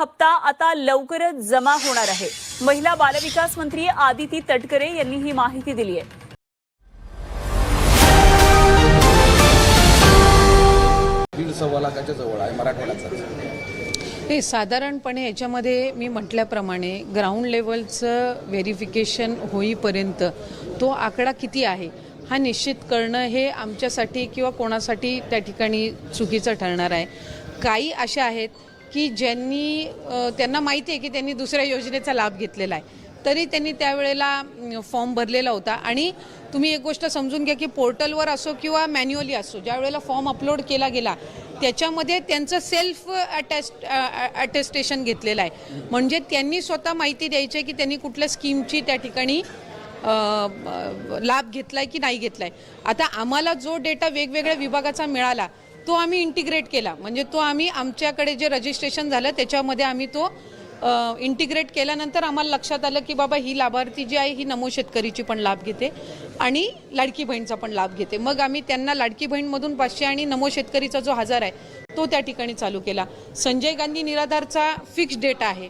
हप्ता आता लवकरच जमा होणार आहे. महिला बालविकास मंत्री आदिती तटकरे यांनी ही माहिती दिली आहे. दीड सव्वा लाखाच्या जवळ आहे मराठवाड्याचा. हे साधारणपणे याच्यामध्ये मी म्हटल्याप्रमाणे ग्राउंड लेवलचं व्हेरिफिकेशन होईपर्यंत तो आकडा किती आहे हा निश्चित करणं हे आमच्यासाठी किंवा कोणासाठी त्या ठिकाणी चुकीचं ठरणार आहे. काही अशा आहेत की ज्यांनी त्यांना माहिती आहे की त्यांनी दुसऱ्या योजनेचा लाभ घेतलेला आहे. तरी त्यांनी त्यावेळेला फॉर्म भरलेला होता. आणि तुम्ही एक गोष्ट समजून घ्या की पोर्टलवर असो किंवा मॅन्युअली असो ज्या वेळेला फॉर्म अपलोड केला गेला त्याच्यामध्ये त्यांचं सेल्फ अटेस्ट अटेस्टेशन घेतलेलं आहे. म्हणजे त्यांनी स्वतः माहिती द्यायची आहे की त्यांनी कुठल्या स्कीमची त्या ठिकाणी लाभ घेतला आहे की नाही घेतला आहे आता आम्हाला जो डेटा वेगवेगळ्या विभागाचा मिळाला तो आम्ही इंटिग्रेट केला. म्हणजे तो आम्ही आमच्याकडे जे रजिस्ट्रेशन झालं त्याच्यामध्ये आम्ही तो इंटिग्रेट केल्यानंतर आम्हाला लक्षात आलं की बाबा ही लाभार्थी जी आहे ही नमो शेतकरीची पण लाभ घेते आणि लाडकी बहीणचा पण लाभ घेते. मग आम्ही त्यांना लाडकी बहीणमधून पाचशे आणि नमो शेतकरीचा जो हजार आहे तो त्या ठिकाणी चालू केला. संजय गांधी निराधारचा फिक्स डेटा आहे.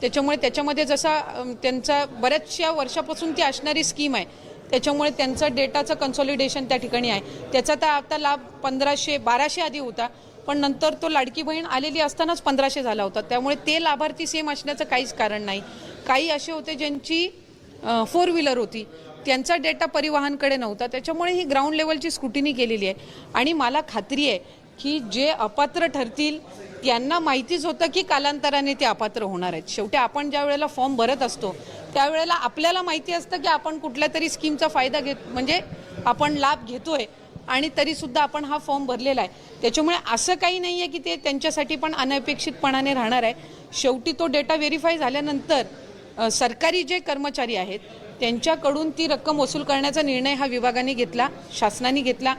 त्याच्यामुळे त्याच्यामध्ये जसा त्यांचा बऱ्याचशा वर्षापासून ती असणारी स्कीम आहे. त्याच्यामुळे त्यांचं डेटाचं कन्सॉलिडेशन त्या ठिकाणी आहे. त्याचा तर आता लाभ पंधराशे बाराशे आधी होता पण नंतर तो लाडकी बहीण आलेली असतानाच पंधराशे झाला होता. त्यामुळे ते लाभार्थी सेम असण्याचं काहीच कारण नाही. काही असे होते ज्यांची फोर व्हीलर होती. त्यांचा डेटा परिवहनकडे नव्हता. त्याच्यामुळे ही ग्राउंड लेवलची स्क्रुटिनी केलेली आहे. आणि मला खात्री आहे की जे अपात्र ठरतील त्यांना माहितीच होतं की कालांतराने ते अपात्र होणार आहेत. शेवटी आपण ज्या वेळेला फॉर्म भरत असतो त्यावेळेला आपल्याला माहिती असतं की आपण कुठल्या तरी स्कीमचा फायदा घेत म्हणजे आपण लाभ घेतोय आणि तरीसुद्धा आपण हा फॉर्म भरलेला आहे. त्याच्यामुळे असं काही नाही आहे की ते त्यांच्यासाठी पण अनपेक्षितपणाने राहणार आहे. शेवटी तो डेटा व्हेरीफाय झाल्यानंतर सरकारी जे कर्मचारी आहेत त्यांच्याकडून ती रक्कम वसूल करण्याचा निर्णय हा विभागाने घेतला शासनाने घेतला.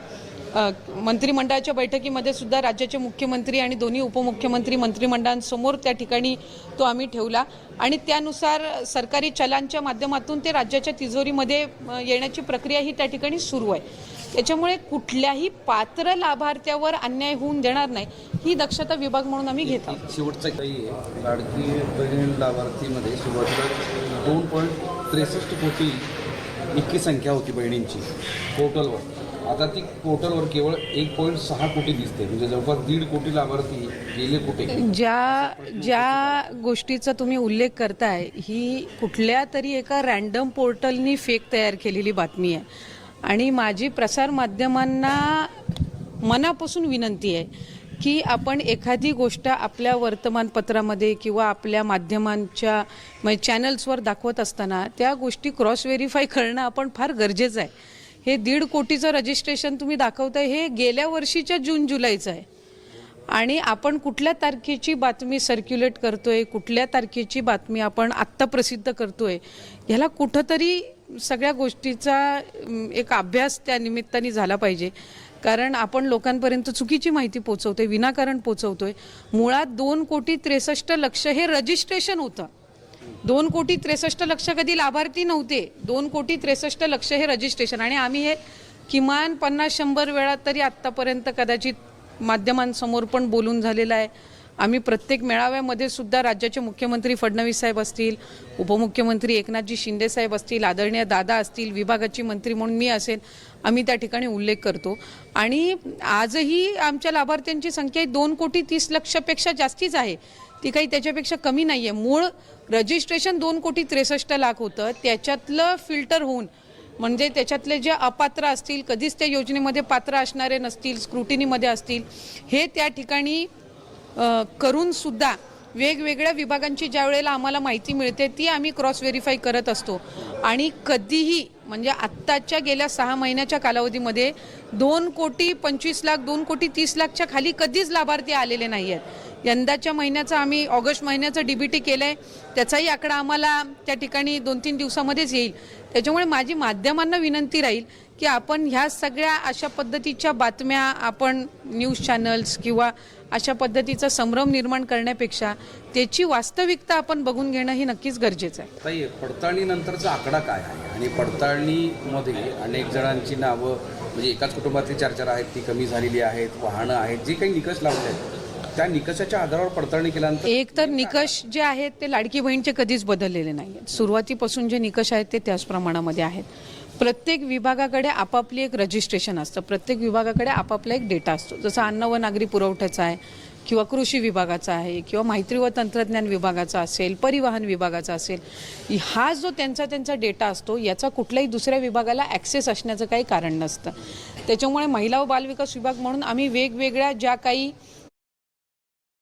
मंत्रिमंडळाच्या बैठकीमध्ये सुद्धा राज्याचे मुख्यमंत्री आणि दोन्ही उपमुख्यमंत्री मंत्रिमंडळांसमोर त्या ठिकाणी तो आम्ही ठेवला. आणि त्यानुसार सरकारी चलांच्या माध्यमातून ते राज्याच्या तिजोरीमध्ये येण्याची प्रक्रिया ही त्या ठिकाणी सुरू आहे. त्याच्यामुळे कुठल्याही पात्र लाभार्थ्यावर अन्याय होऊन देणार नाही ही दक्षता विभाग म्हणून आम्ही घेत. आहोत शेवटचं काही लाडकी बहीण लाभार्थीमध्ये सुरुवातीला दोन पॉईंट त्रेसष्ट कोटी इतकी संख्या होती बहिणींची टोटलवर आता ती पोर्टलवर केवळ एक पॉईंट सहा कोटी दिसते. म्हणजे जवळपास दीड कोटी लाभार्थी गेले कुठे? ज्या ज्या गोष्टीचा तुम्ही उल्लेख करताय ही कुठल्या तरी एका रॅन्डम पोर्टलनी फेक तयार केलेली बातमी आहे. आणि माझी प्रसारमाध्यमांना मनापासून विनंती आहे की आपण एखादी गोष्ट आपल्या वर्तमानपत्रामध्ये किंवा आपल्या माध्यमांच्या म्हणजे चॅनल्सवर दाखवत असताना त्या गोष्टी क्रॉस व्हेरीफाय करणं आपण फार गरजेचं आहे. हे दीड कोटीचं रजिस्ट्रेशन तुम्ही दाखवताय हे गेल्या वर्षीच्या जून जुलैचं आहे. आणि आपण कुठल्या तारखेची बातमी सर्क्युलेट करतोय कुठल्या तारखेची बातमी आपण आत्ता प्रसिद्ध करतोय ह्याला कुठंतरी सगळ्या गोष्टीचा एक अभ्यास त्या निमित्ताने झाला पाहिजे. कारण आपण लोकांपर्यंत चुकीची माहिती पोचवतोय विनाकारण पोचवतोय. मुळात दोन कोटी त्रेसष्ट लक्ष हे रजिस्ट्रेशन होतं. दोन कोटी त्रेसष्ट लक्ष कधी लाभार्थी नव्हते. दोन कोटी त्रेसष्ट लक्ष हे रजिस्ट्रेशन आणि आम्ही हे किमान पन्नास शंभर वेळा तरी आत्तापर्यंत कदाचित माध्यमांसमोर पण बोलून झालेलं आहे. आम्ही प्रत्येक मेळाव्यामध्ये सुद्धा राज्याचे मुख्यमंत्री फडणवीस साहेब असतील उपमुख्यमंत्री एकनाथजी शिंदे साहेब असतील आदरणीय दादा असतील विभागाची मंत्री म्हणून मी असेल आम्ही त्या ठिकाणी उल्लेख करतो. आणि आजही आमच्या लाभार्थ्यांची संख्या दोन कोटी तीस लक्षपेक्षा जास्तीच आहे. ती काही त्याच्यापेक्षा कमी नाही आहे मूळ रजिस्ट्रेशन दोन कोटी त्रेसष्ट लाख होतं. त्याच्यातलं फिल्टर होऊन म्हणजे त्याच्यातले जे अपात्र असतील कधीच त्या योजनेमध्ये पात्र असणारे नसतील स्क्रुटिनीमध्ये असतील हे त्या ठिकाणी करूनसुद्धा वेगवेगळ्या विभागांची ज्या वेळेला आम्हाला माहिती मिळते ती आम्ही क्रॉस व्हेरीफाय करत असतो. आणि कधीही म्हणजे आत्ताच्या गेल्या सहा महिन्याच्या कालावधीमध्ये दोन कोटी पंचवीस लाख दोन कोटी तीस लाखच्या खाली कधीच लाभार्थी आलेले नाही आहेत यंदाच्या महिन्याचा आम्ही ऑगस्ट महिन्याचं डीबीटी केलं आहे त्याचाही आकडा आम्हाला त्या ठिकाणी दोन तीन दिवसामध्येच येईल. त्याच्यामुळे माझी माध्यमांना विनंती राहील की आपण ह्या सगळ्या अशा पद्धतीच्या बातम्या आपण न्यूज चॅनल्स किंवा अशा पद्धतीचा संभ्रम निर्माण करण्यापेक्षा त्याची वास्तविकता आपण बघून घेणं ही नक्कीच गरजेचं आहे. ताई पडताळणीनंतरचा आकडा काय आहे? आणि पडताळणीमध्ये अनेक जणांची नावं म्हणजे एकाच कुटुंबातली चार चार आहेत ती कमी झालेली आहेत वाहनं आहेत जे काही निकष लावले आहेत त्या निकषाच्या आधारावर पडताळणी केल्यानंतर एक तर निकष जे आहेत ते लाडकी बहीणचे कधीच बदललेले नाही आहेत सुरुवातीपासून जे निकष आहेत ते त्याच प्रमाणामध्ये आहेत. प्रत्येक विभागाकडे आपापली एक रजिस्ट्रेशन असतं. प्रत्येक विभागाकडे आपापला एक डेटा असतो. जसं अन्न व नागरी पुरवठ्याचा आहे किंवा कृषी विभागाचा आहे किंवा माहिती व तंत्रज्ञान विभागाचा असेल परिवहन विभागाचा असेल हा जो त्यांचा त्यांचा डेटा असतो याचा कुठल्याही दुसऱ्या विभागाला ॲक्सेस असण्याचं काही कारण नसतं. त्याच्यामुळे महिला व बालविकास विभाग म्हणून आम्ही वेगवेगळ्या ज्या काही